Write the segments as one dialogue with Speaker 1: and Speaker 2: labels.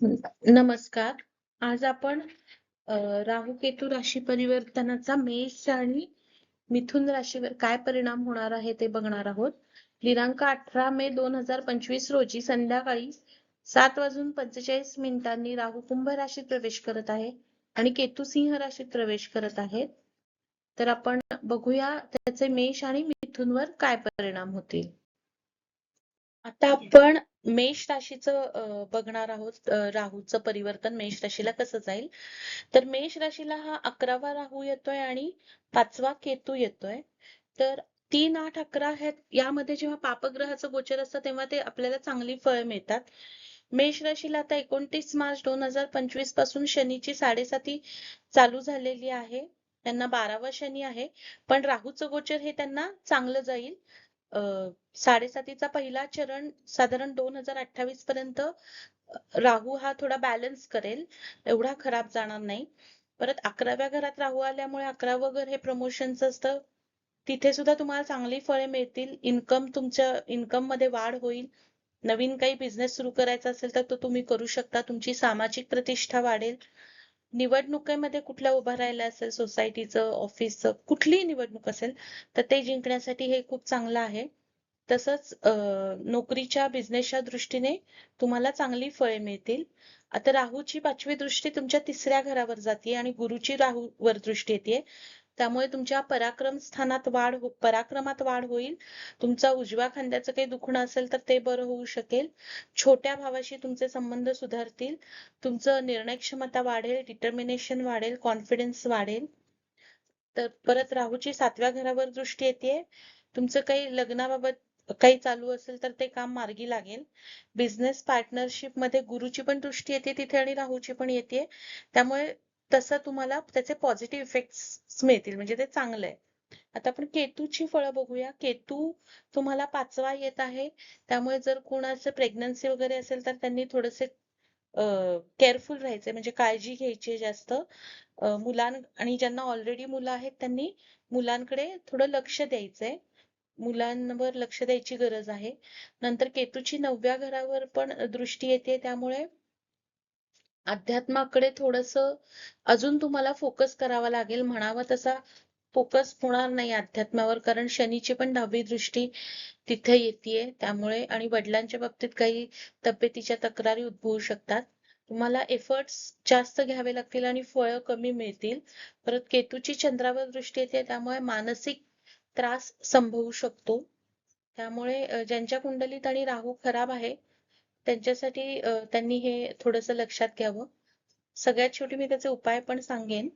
Speaker 1: नमस्कार. आज आपण राहू केतू राशी परिवर्तनाचा मेष आणि मिथुन राशीवर काय परिणाम होणार आहे ते बघणार आहोत. दिनांक अठरा मे दोन हजार पंचवीस रोजी संध्याकाळी सात वाजून पंचेचाळीस मिनिटांनी राहू कुंभ राशीत प्रवेश करत आहे आणि केतू सिंह राशीत प्रवेश करत आहेत. तर आपण बघूया त्याचे मेष आणि मिथुनवर काय परिणाम होतील. आता आपण मेष राशीचं अ, बघणार आहोत. अ, राहूचं परिवर्तन मेष राशीला कसं जाईल? तर मेष राशीला हा अकरावा राहू येतोय आणि पाचवा केतू येतोय. तर तीन आठ अकरा ह्या यामध्ये जेव्हा पापग्रहाचं गोचर असतं तेव्हा ते आपल्याला चांगली फळ मिळतात. मेष राशीला आता एकोणतीस मार्च दोन हजार पंचवीसपासून शनीची साडेसाती चालू झालेली आहे. त्यांना बारावा शनी आहे. पण राहूचं गोचर हे त्यांना चांगलं जाईल. साडेसातीचा पहिला चरण साधारण दोन हजार अठ्ठावीस पर्यंत राहू हा थोडा बॅलन्स करेल. एवढा खराब जाणार नाही. परत अकराव्या घरात राहू आल्यामुळे अकरावं घर हे प्रमोशनचं असतं. तिथे सुद्धा तुम्हाला चांगली फळे मिळतील. इन्कम तुमच्या इन्कममध्ये वाढ होईल. नवीन काही बिझनेस सुरू करायचा असेल तर तो तुम्ही करू शकता. तुमची सामाजिक प्रतिष्ठा वाढेल. निवडणुकीमध्ये कुठल्या उभं राहिलं असेल सोसायटीचं ऑफिसचं कुठलीही निवडणूक असेल तर ते जिंकण्यासाठी हे खूप चांगलं आहे. तसंच नोकरीच्या बिझनेसच्या दृष्टीने तुम्हाला चांगली फळे मिळतील. आता राहूची पाचवी दृष्टी तुमच्या तिसऱ्या घरावर जाते आणि गुरुची राहूवर दृष्टी येते त्यामुळे तुमच्या पराक्रम स्थानात वाढ हो-, पराक्रमात वाढ होईल. तुमचा उजव्या खांद्याचं काही दुखणं असेल तर ते बरं होऊ शकेल. छोट्या भावाशी तुमचे संबंध सुधारतील. तुमचं निर्णय क्षमता वाढेल डिटर्मिनेशन वाढेल कॉन्फिडन्स वाढेल. तर परत राहूची सातव्या घरावर दृष्टी येते तुमचं काही लग्नाबाबत काही चालू असेल तर ते काम मार्गी लागेल. बिझनेस पार्टनरशिपमध्ये गुरुची पण दृष्टी येते तिथे आणि राहूची पण येते त्यामुळे तसं तुम्हाला त्याचे पॉझिटिव्ह इफेक्ट्स मिळतील म्हणजे ते चांगलं आहे. आता आपण केतूची फळं बघूया. केतू तुम्हाला पाचवा येत आहे. त्यामुळे जर कोणाचं प्रेग्नन्सी वगैरे असेल तर त्यांनी थोडेसे केअरफुल राहायचे म्हणजे काळजी घ्यायची जास्त. मुलां आणि ज्यांना ऑलरेडी मुलं आहेत त्यांनी मुलांकडे थोडं लक्ष द्यायचंय. मुलांवर लक्ष द्यायची गरज आहे. नंतर केतूची नवव्या घरावर पण दृष्टी येते. त्यामुळे अध्यात्माकडे थोडस अजून तुम्हाला फोकस करावा लागेल. म्हणावा तसा फोकस होणार नाही अध्यात्मावर कारण शनीची पण दहावी दृष्टी तिथे येते त्यामुळे आणि वडिलांच्या बाबतीत काही तब्येतीच्या तक्रारी उद्भवू शकतात. तुम्हाला एफर्ट्स जास्त घ्यावे लागतील आणि फळं कमी मिळतील. परत केतूची चंद्रावर दृष्टी येते त्यामुळे मानसिक त्रास संभवू शकतो. त्यामुळे ज्यांच्या कुंडलीत आणि राहू खराब आहे त्यांच्यासाठी त्यांनी हे थोडंसं लक्षात घ्यावं. सगळ्यात शेवटी मी त्याचे उपाय पण सांगेन.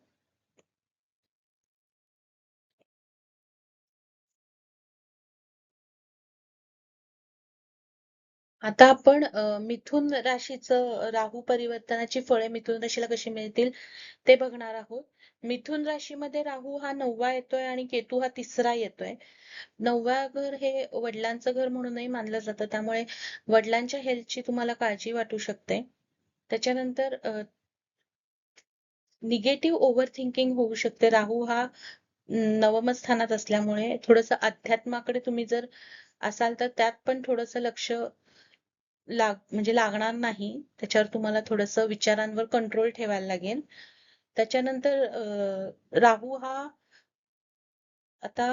Speaker 1: आता आपण मिथुन राशीचं राहू परिवर्तनाची फळे मिथुन राशीला कशी मिळतील ते बघणार आहोत. मिथुन राशीमध्ये राहू हा नववा येतोय आणि केतू हा तिसरा येतोय. नववा घर हे वडिलांचं घर म्हणूनही मानलं जातं. त्यामुळे वडिलांच्या हेल्थची तुम्हाला काळजी वाटू शकते. त्याच्यानंतर निगेटिव्ह ओव्हर थिंकिंग होऊ शकते. राहू हा नवम स्थानात असल्यामुळे थोडस अध्यात्माकडे तुम्ही जर असाल तर त्यात पण थोडस लक्ष लाग म्हणजे लागणार नाही. त्याच्यावर तुम्हाला थोडस विचारांवर कंट्रोल ठेवायला लागेल. त्याच्यानंतर राहू हा आता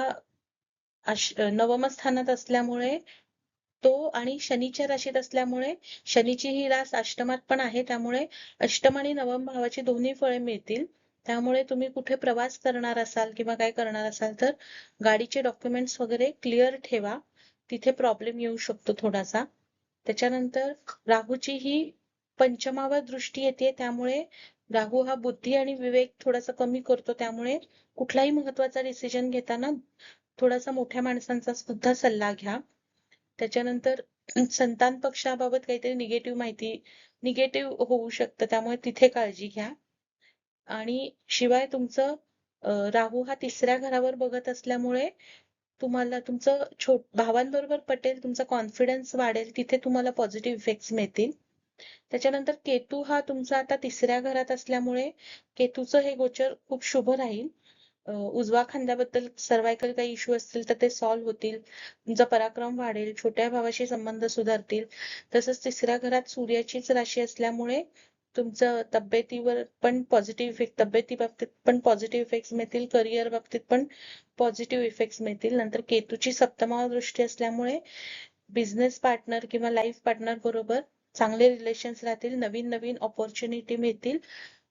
Speaker 1: नवम स्थानात असल्यामुळे तो आणि शनीच्या राशीत असल्यामुळे शनीची ही रास अष्टमात पण आहे. त्यामुळे अष्टम आणि नवम भावाची दोन्ही फळे मिळतील. त्यामुळे तुम्ही कुठे प्रवास करणार असाल किंवा काय करणार असाल तर गाडीचे डॉक्युमेंट्स वगैरे क्लिअर ठेवा. तिथे प्रॉब्लेम येऊ शकतो थोडासा. त्याच्यानंतर राहूची ही पंचमावर दृष्टी येते त्यामुळे राहू हा बुद्धी आणि विवेक थोडासा कमी करतो त्यामुळे कुठलाही महत्त्वाचा डिसिजन घेताना थोडासा मोठ्या माणसांचा सुद्धा सल्ला घ्या. त्याच्यानंतर संतान पक्षाबाबत काहीतरी निगेटिव्ह माहिती निगेटिव्ह होऊ शकतं त्यामुळे तिथे काळजी घ्या. आणि शिवाय तुमचं राहू हा तिसऱ्या घरावर बघत असल्यामुळे तुम्हाला तुमचं छोट भावांबरोबर पटेल तुमचा कॉन्फिडन्स वाढेल तिथे तुम्हाला पॉझिटिव्ह इफेक्ट्स मिळतील. त्याच्यानंतर केतू हा तुमचा आता तिसऱ्या घरात असल्यामुळे केतूचं हे गोचर खूप शुभ राहील. उजवा खांद्याबद्दल सर्वायकल काही इश्यू असतील तर ते सॉल्व्ह होतील. तुमचा पराक्रम वाढेल छोट्या भावाशी संबंध सुधारतील. तसंच तिसऱ्या घरात सूर्याचीच राशी असल्यामुळे तुमचं तब्येतीवर पण पॉझिटिव्ह इफेक्ट तब्येती बाबतीत पण पॉझिटिव्ह इफेक्ट्स मिळतील करिअर बाबतीत पण पॉझिटिव्ह इफेक्ट्स मिळतील. नंतर केतूची सप्तमावर दृष्टी असल्यामुळे बिझनेस पार्टनर किंवा लाईफ पार्टनर बरोबर चांगले रिलेशन्स राहतील नवीन नवीन ऑपॉर्च्युनिटी मिळतील.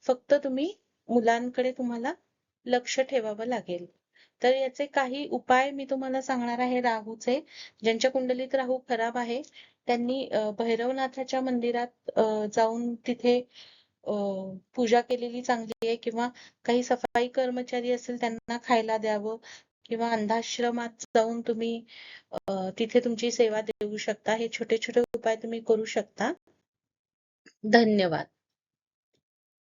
Speaker 1: फक्त तुम्ही मुलांकडे तुम्हाला लक्ष ठेवावं लागेल. तर याचे काही उपाय मी तुम्हाला सांगणार आहे राहूचे. ज्यांच्या कुंडलीत राहू खराब आहे त्यांनी भैरवनाथाच्या मंदिरात जाऊन तिथे पूजा केलेली चांगली आहे किंवा काही सफाई कर्मचारी असेल त्यांना खायला द्यावं किंवा अंधाश्रमात जाऊन तुम्ही तिथे तुमची सेवा देऊ शकता. हे छोटे छोटे उपाय तुम्ही करू शकता. धन्यवाद.